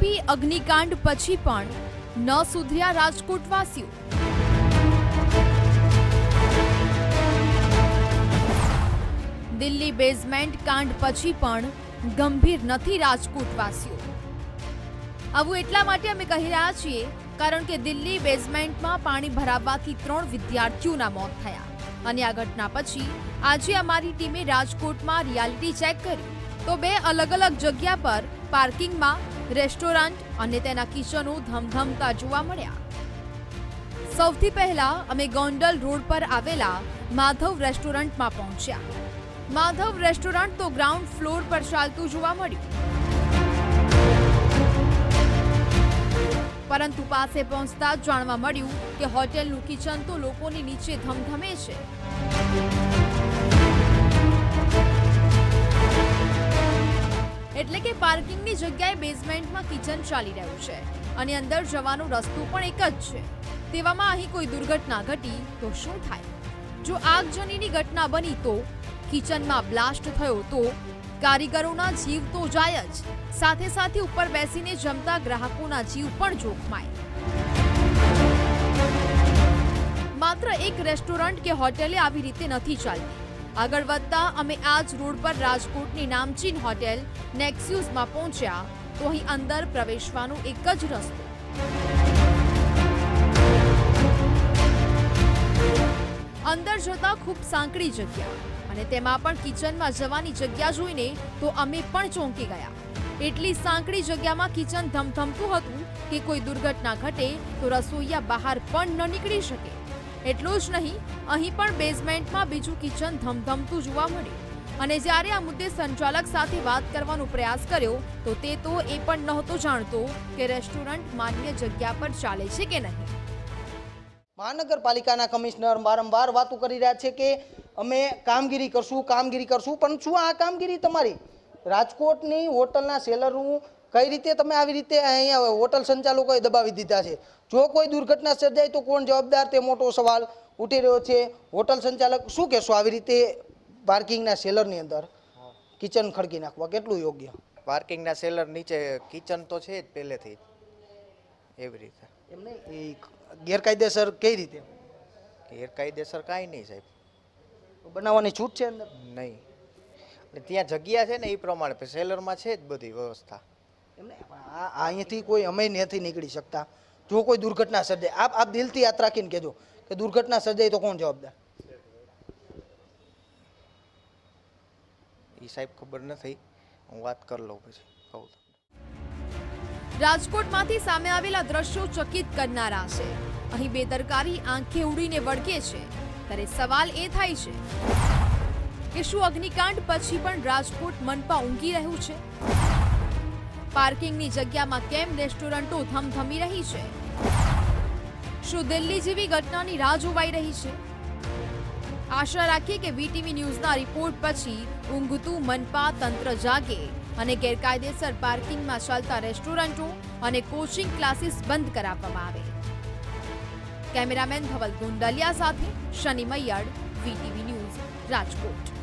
અગ્નિકાંડ પછી પણ ન સુધર્યા રાજકોટવાસીઓ. દિલ્હી બેઝમેન્ટ કાંડ પછી પણ ગંભીર નથી રાજકોટવાસીઓ. આવું એટલા માટે અમે કહી રહ્યા છીએ, કારણ કે દિલ્હી બેઝમેન્ટમાં પાણી ભરાવવાથી ત્રણ વિદ્યાર્થીઓના મોત થયા. અને આ ઘટના પછી આજે અમારી ટીમે રાજકોટમાં રિયાલિટી ચેક કરી. તો બે અલગ અલગ જગ્યા પર પાર્કિંગમાં રેસ્ટોરન્ટ અને તેના કિચનો ધમધમતા જોવા મળ્યા. સૌથી પહેલા અમે ગોંડલ રોડ પર આવેલા માધવ રેસ્ટોરન્ટમાં પહોંચ્યા. માધવ રેસ્ટોરન્ટ તો ગ્રાઉન્ડ ફ્લોર પર ચાલતું જોવા મળ્યું. પરંતુ પાસે પહોંચતા જાણવા મળ્યું કે હોટેલનું કિચન તો લોકોની નીચે ધમધમે છે. જગ્યાએ બેઝમેન્ટમાં કિચન ચાલી રહ્યું છે અને અંદર જવાનો રસ્તો પણ એક જ છે. તેવામાં અહીં કોઈ દુર્ઘટના ઘટી તો શું થાય? જો આગજનીની ઘટના બની તો કિચનમાં બ્લાસ્ટ થયો તો, કારીગરોના જીવ તો જાય જ. સાથે સાથે ઉપર બેસીને જમતા ગ્રાહકોના જીવ પણ જોખમાય. માત્ર એક રેસ્ટોરન્ટ કે હોટેલે આવી રીતે નથી ચાલતી. આગળ વધતા અમે આ જ રોડ પર રાજકોટની નામચીન હોટેલ નેક્સ્યુઝમાં પહોંચ્યા તો અહીં અંદર પ્રવેશવાનો એક જ રસ્તો. અંદર જતા ખૂબ સાંકડી જગ્યા અને તેમાં પણ કિચનમાં જવાની જગ્યા જોઈને તો અમે પણ ચોંકી ગયા. એટલી સાંકડી જગ્યામાં કિચન ધમધમતું હતું કે કોઈ દુર્ઘટના ઘટે તો રસોઈયા બહાર પણ ન નીકળી શકે. એટલું જ નહીં, અહીં પણ બેઝમેન્ટમાં બીજું કિચન ધમધમતું જોવા મળ્યું. અને જ્યારે આ મુદ્દે સંચાલક સાથે વાત કરવાનો પ્રયાસ કર્યો, તો તે તો એ પણ નહોતો જાણતો કે રેસ્ટોરન્ટ માન્ય જગ્યા પર ચાલે છે કે નહીં. મહાનગરપાલિકાના કમિશનર વારંવાર વાતો કરી રહ્યા છે કે અમે કામગીરી કરશું કામગીરી કરશું, પણ શું આ કામગીરી તમારી? રાજકોટની હોટલના સેલરનું કઈ રીતે તમે આવી રીતે અહીંયા હોટલ સંચાલકોએ દબાવી દીધા છે? જો કોઈ દુર્ઘટના સર્જાય તો કોણ જવાબદાર? તે મોટો સવાલ ઉઠી રહ્યો છે. હોટલ સંચાલક શું કહેશો આવી રીતે પાર્કિંગના સેલરની અંદર? કિચન ખડકી નાખવા કેટલું યોગ્ય? પાર્કિંગના સેલર નીચે કિચન તો છે જ પહેલેથી એવી રીતે. એમને એ ગેરકાયદેસર કઈ રીતે? ગેરકાયદેસર કાંઈ નહીં સાહેબ. બનાવવાની છૂટ છે અંદર? નહીં. એટલે ત્યાં જગ્યા છે ને એ પ્રમાણે સેલરમાં છે જ બધી વ્યવસ્થા. અહીંયાથી કોઈ અમે નથી નીકળી શકતા. જો કોઈ દુર્ઘટના સર્જાય આપ આપ દિલથી યાદ રાખીને કહેજો કે દુર્ઘટના સર્જાય તો કોણ જવાબદાર? એ સાહેબ ખબર નથી. હું વાત કરી લઉં પછી કહું. રાજકોટમાંથી સામે આવેલા દ્રશ્યો ચકિત કરનારા છે. અહીં બેદરકારી આંખે ઉડીને વળગે છે. ત્યારે સવાલ એ થાય છે કે શું અગ્નિકાંડ પછી પણ રાજકોટ મનપા ઊંઘી રહ્યું છે? પાર્કિંગની જગ્યામાં કેમ રેસ્ટોરન્ટો ધમધમી રહી છે? શું દિલ્હી જેવી ઘટનાની રાહ જોવાઈ રહી છે? આશા રાખીએ કે વીટીવી ન્યૂઝના રિપોર્ટ પછી ઊંઘતું મનપા તંત્ર જાગે અને ગેરકાયદેસર પાર્કિંગમાં ચાલતા રેસ્ટોરન્ટો અને કોચિંગ ક્લાસીસ બંધ કરાવવામાં આવે. કેમેરામેન ધવલ ગુંડલિયા સાથે શનિ મૈયડ વીટીવી ન્યૂઝ, રાજકોટ.